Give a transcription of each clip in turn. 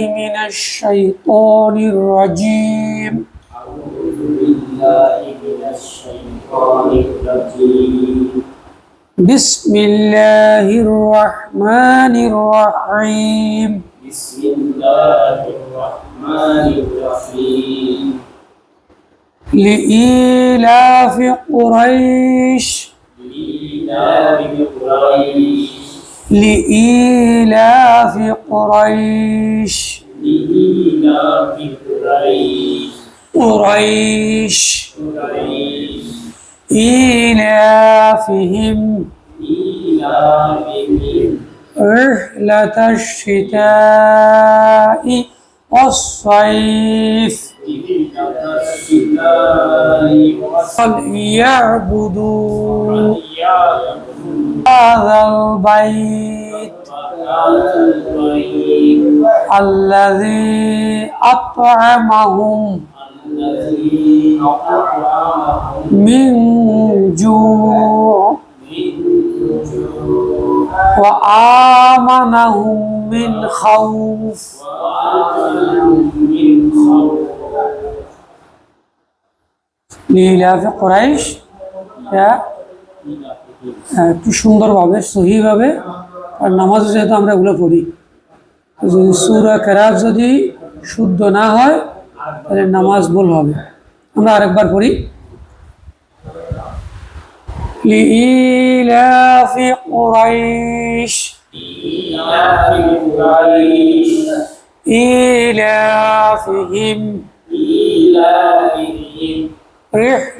من الشيطان الرجيم. أعوذ بالله من الشيطان الرجيم بسم الله الرحمن الرحيم بسم الله الرحمن الرحيم. لإيلاف قريش. لإيلاف قريش. لإيلاف قريش. لإيلاف قريش. قريش. إيلافهم. إيلافهم. رحلة الشتاء والصيف. فليعبدوا هذا البيت الذي أطعمهم من جوع وآمنهم من خوف লীলাফ কুরাইশ এটা আহ, একটু সুন্দরভাবে সহিভাবে আর নামাজ যেহেতু আমরা এগুলো পড়ি তো যদি সুরা কেরাত যদি শুদ্ধ না হয় তাহলে নামাজ ভুল হবে আমরা আরেকবার পড়ি لإيلاف قريش إيلاف قريش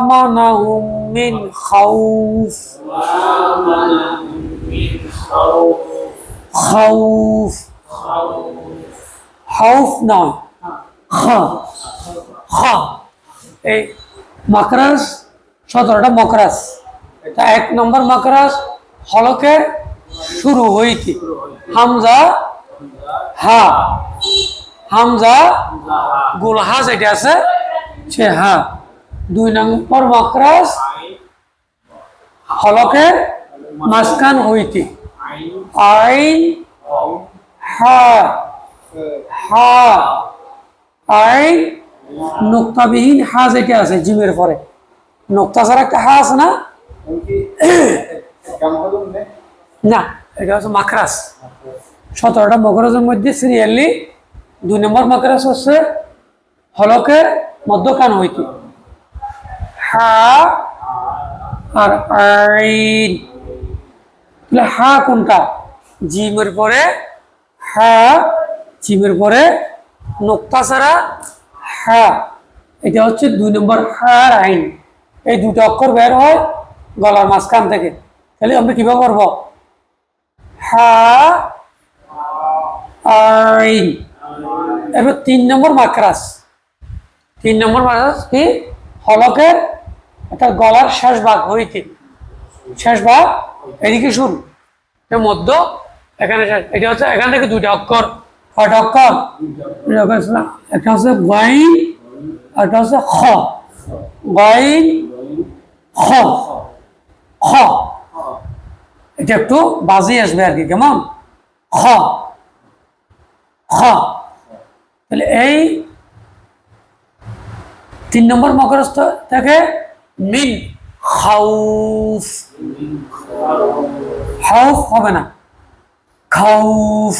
وآمنهم من خوف وآمنهم من خوف خوف خوف خوف নয় খ খ এই মাকরাস সতেরোটা মকরাস তা এক নম্বর মাকরাস হলকে শুরু হইতে হামজা হা হামজা গোলহা যেটা আছে সে হা দুই নম্বর মাকরাস হলকের মাঝখান হইতে। আইন হা হা। আইন নোক্তাবিহীন হা যেটা আছে জিমের পরে। নোক্তা ছাড়া একটা হা আছে না? না, এটা হচ্ছে মাকরাস সতেরোটা মকরাজের মধ্যে সিরিয়ালি দুই নম্বর মাকরাস হচ্ছে হলকের মধ্যখান হইতে। হা আর আইন তাহলে হা কোনটা জিমের পরে হা জিমের পরে নোক্তা ছাড়া হা এটা হচ্ছে দুই নম্বর হার আইন এই দুটো অক্ষর বের হয় গলার মাঝখান থেকে তাহলে আমরা কীভাবে করব হা আইন এবার তিন নম্বর মাকরাস তিন নম্বর মাকরাস কি হলকের একটা গলার শেষ ভাগ হইতে। শেষ ভাগ এদিকে শুরু মধ্য এখানে এটা হচ্ছে এখান থেকে দুইটা অক্ষর। কয়টা অক্ষর? একটা হচ্ছে গাইন একটা হচ্ছে খ। গাইন, খ। খ। এটা একটু বাজে আসবে আর কি, কেমন? খ। খ। তাহলে এই তিন নম্বর মকরস্থ থেকে মিন খাউফ খাউফ হবে না খাউফ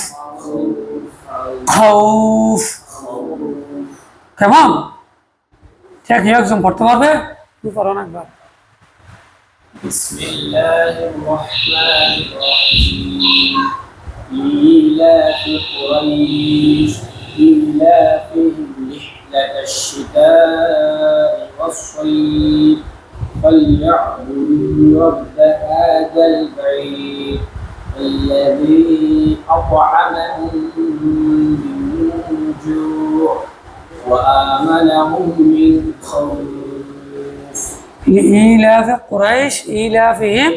খাউফ কেমন ঠিক একজন পড়তে পারবে তুই পারো না একবার بسم الله الرحمن الرحيم إيلاف قريش إيلافهم رحلة الشتاء والصيف فليعبدوا رب هذا البيت الذي أطعمهم من جوع وآمنهم من خوف لإيلاف قريش إيلافهم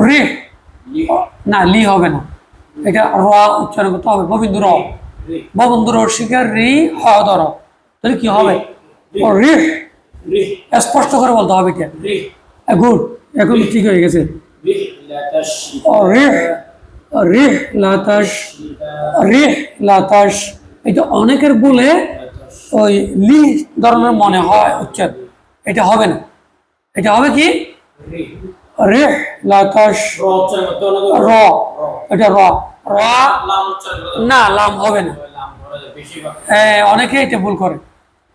রিহ না লি হবে না এটা র উচ্চারণ করতে হবে ববিন্দু র ববিন্দু র শিকার রি হ ধর তাহলে কি হবে ও রিহ। স্পষ্ট করে বলতে হবে এটা গুড এখন ঠিক হয়ে গেছে। রিহ রিহ লাতাস রিহ লাতাস এটা অনেকের বলে ওই লি ধরনের মনে হয় উচ্চারণ এটা হবে না। এটা হবে কি? রিহ। লাতাস র এটা র। র না। লাম হবে না। হ্যাঁ, অনেকে এটা ভুল করে।